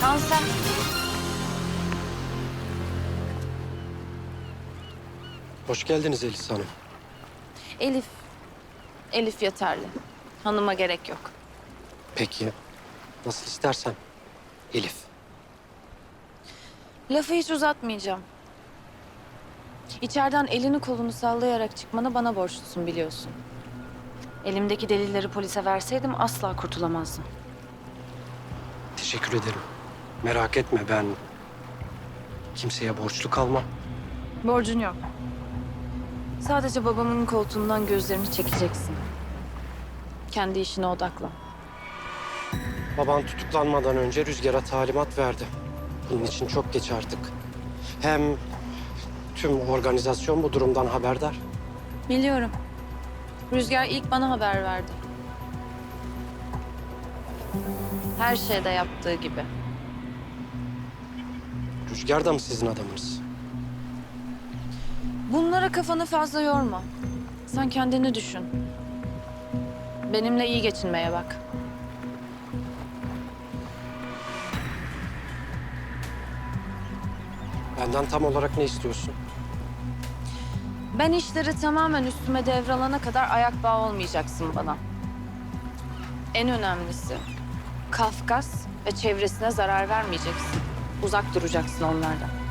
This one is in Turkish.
Tansel. Hoş geldiniz Elis Hanım. Elif. Elif yeterli. Hanıma gerek yok. Peki, nasıl istersen. Elif. Lafı hiç uzatmayacağım. İçeriden elini kolunu sallayarak çıkmanı bana borçlusun biliyorsun. Elimdeki delilleri polise verseydim asla kurtulamazdım. Teşekkür ederim. Merak etme ben kimseye borçlu kalmam. Borcun yok. Sadece babamın koltuğundan gözlerini çekeceksin. Kendi işine odaklan. Baban tutuklanmadan önce Rüzgar'a talimat verdi. Bunun için çok geç artık. Hem tüm organizasyon bu durumdan haberdar. Biliyorum. Rüzgar ilk bana haber verdi. Her şeyde yaptığı gibi. Rüzgar da mı sizin adamınız? Bunlara kafanı fazla yorma. Sen kendini düşün. Benimle iyi geçinmeye bak. Benden tam olarak ne istiyorsun? Ben işleri tamamen üstüme devralana kadar ayak bağı olmayacaksın bana. En önemlisi Kafkas ve çevresine zarar vermeyeceksin. Uzak duracaksın onlardan.